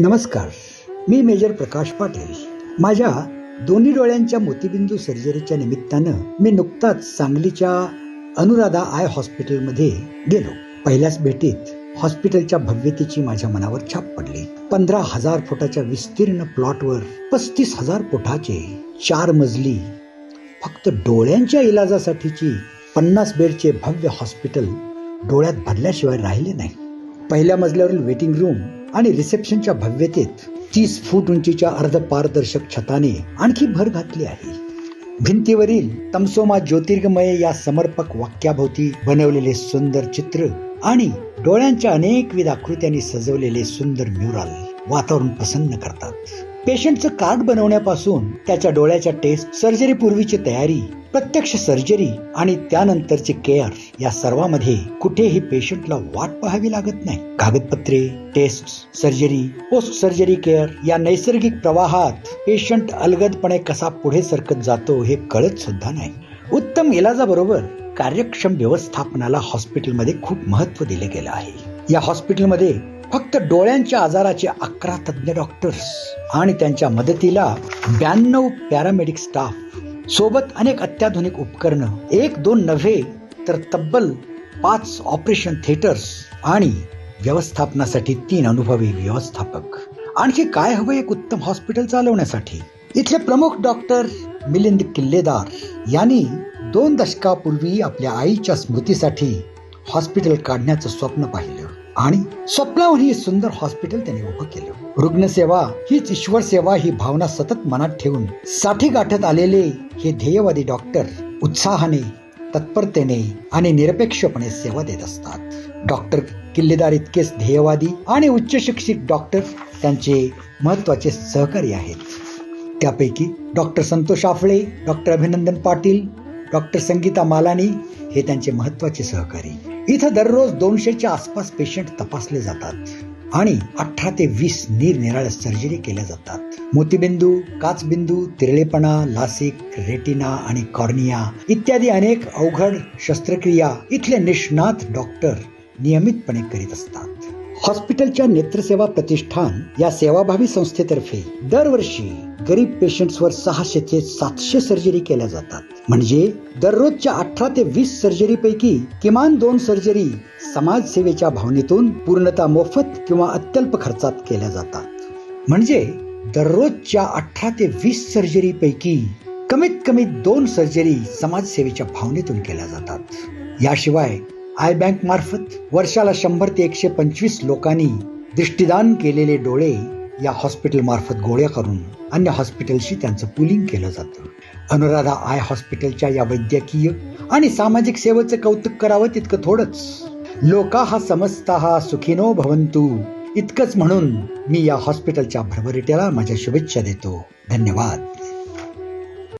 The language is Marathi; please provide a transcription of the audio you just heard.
नमस्कार. मी मेजर प्रकाश पाटील. माझ्या दोन्ही डोळ्यांच्या मोतीबिंदू सर्जरीच्या निमित्तानं मी नुकताच सांगलीच्या अनुराधा आय हॉस्पिटलमध्ये गेलो. पहिल्याच भेटीत हॉस्पिटलच्या भव्यतेची माझ्या मनावर छाप पडली. पंधरा हजार फुटाच्या विस्तीर्ण प्लॉटवर पस्तीस हजार फुटाचे चार मजली फक्त डोळ्यांच्या इलाजासाठीची पन्नास बेडचे भव्य हॉस्पिटल डोळ्यात भरल्याशिवाय राहिले नाही. पहिल्या मजल्यावरील वेटिंग रूम आणि रिसेप्शनच्या भव्यतेत तीस फूट उंचीच्या अर्धपारदर्शक छताने आणखी भर घातली आहे. भिंतीवरील तमसोमा ज्योतिर्गमय या समर्पक वाक्याभोवती बनवलेले सुंदर चित्र आणि डोळ्यांच्या अनेकविध आकृत्यांनी सजवलेले सुंदर म्युरल वातावरण प्रसन्न करतात. पेशंटचं कार्ड बनवण्यापासून त्याच्या डोळ्याच्या टेस्ट सर्जरी पूर्वीची तयारी प्रत्यक्ष सर्जरी आणि त्यानंतरची केअर या सर्वांमध्ये कुठेही पेशंटला वाट पाहावी लागत नाही. कागदपत्रे test surgery post surgery care या नैसर्गिक प्रवाहात पेशंट अलगदपणे कसा पुढे सरकत जातो हे कळत सुद्धा नाही. उत्तम इलाजाबरोबर कार्यक्षम व्यवस्थापनाला हॉस्पिटलमध्ये खूप महत्त्व दिले गेलं आहे. या हॉस्पिटलमध्ये फक्त डोळ्यांच्या आजाराचे अकरा तज्ज्ञ डॉक्टर्स आणि त्यांच्या मदतीला ब्याण्णव पॅरामेडिक स्टाफ सोबत अनेक अत्याधुनिक उपकरणं एक दोन नव्हे तर तब्बल पाच ऑपरेशन थिएटर्स आणि व्यवस्थापनासाठी तीन अनुभवी व्यवस्थापक. आणखी काय हवं एक उत्तम हॉस्पिटल चालवण्यासाठी? इथले प्रमुख डॉक्टर मिलिंद किल्लेदार यांनी दोन दशकापूर्वी आपल्या आईच्या स्मृतीसाठी हॉस्पिटल काढण्याचं स्वप्न पाहिलं. आणि स्वप्नावर ही सुंदर हॉस्पिटल त्यांनी उभं केलं. रुग्णसेवा हीच ईश्वर सेवा ही भावना सतत मनात ठेवून साठी गाठत आलेले हे ध्येयवादी डॉक्टर उत्साहाने तत्परतेने आणि निरपेक्षपणे सेवा देत असतात. डॉक्टर किल्लेदार इतकेच ध्येयवादी आणि उच्च शिक्षित डॉक्टर त्यांचे महत्त्वाचे सहकारी आहेत. त्यापैकी डॉक्टर संतोष आफळे डॉक्टर अभिनंदन पाटील डॉक्टर संगीता मालानी हे त्यांचे महत्त्वाचे सहकारी. इथं दररोज दोनशेच्या आसपास पेशंट तपासले जातात आणि अठरा ते वीस निरनिराळ्या सर्जरी केल्या जातात. मोतीबिंदू काचबिंदू तिरळेपणा लासिक रेटिना आणि कॉर्निया इत्यादी अनेक अवघड शस्त्रक्रिया इथले निष्णात डॉक्टर नियमितपणे करीत असतात. हॉस्पिटलच्या नेत्रसेवा प्रतिष्ठान या सेवाभावी संस्थेतर्फे दरवर्षी गरीब पेशंट्सवर सहाशे ते सातशे सर्जरी केल्या जातात. म्हणजे दररोजच्या अठरा ते वीस सर्जरी पैकी किमान दोन सर्जरी समाजसेवेच्या भावनेतून पूर्णतः मोफत किंवा अत्यल्प खर्चात केल्या जातात. म्हणजे दररोजच्या अठरा ते वीस सर्जरी पैकी कमीत कमी दोन सर्जरी समाजसेवेच्या भावनेतून केल्या जातात. याशिवाय आय बँक मार्फत वर्षाला शंभर ते एकशे पंचवीस लोकांनी दृष्टीदान केलेले डोळे या हॉस्पिटल मार्फत गोळ्या करून अन्य हॉस्पिटलशी त्यांचं पुलिंग केलं जातं. अनुराधा आय हॉस्पिटलच्या या वैद्यकीय आणि सामाजिक सेवेचं कौतुक करावं तितकं थोडंच. लोका हा समजता हा सुखिनो भवंतू. इतकंच म्हणून मी या हॉस्पिटलच्या भरभराटीला माझ्या शुभेच्छा देतो. धन्यवाद.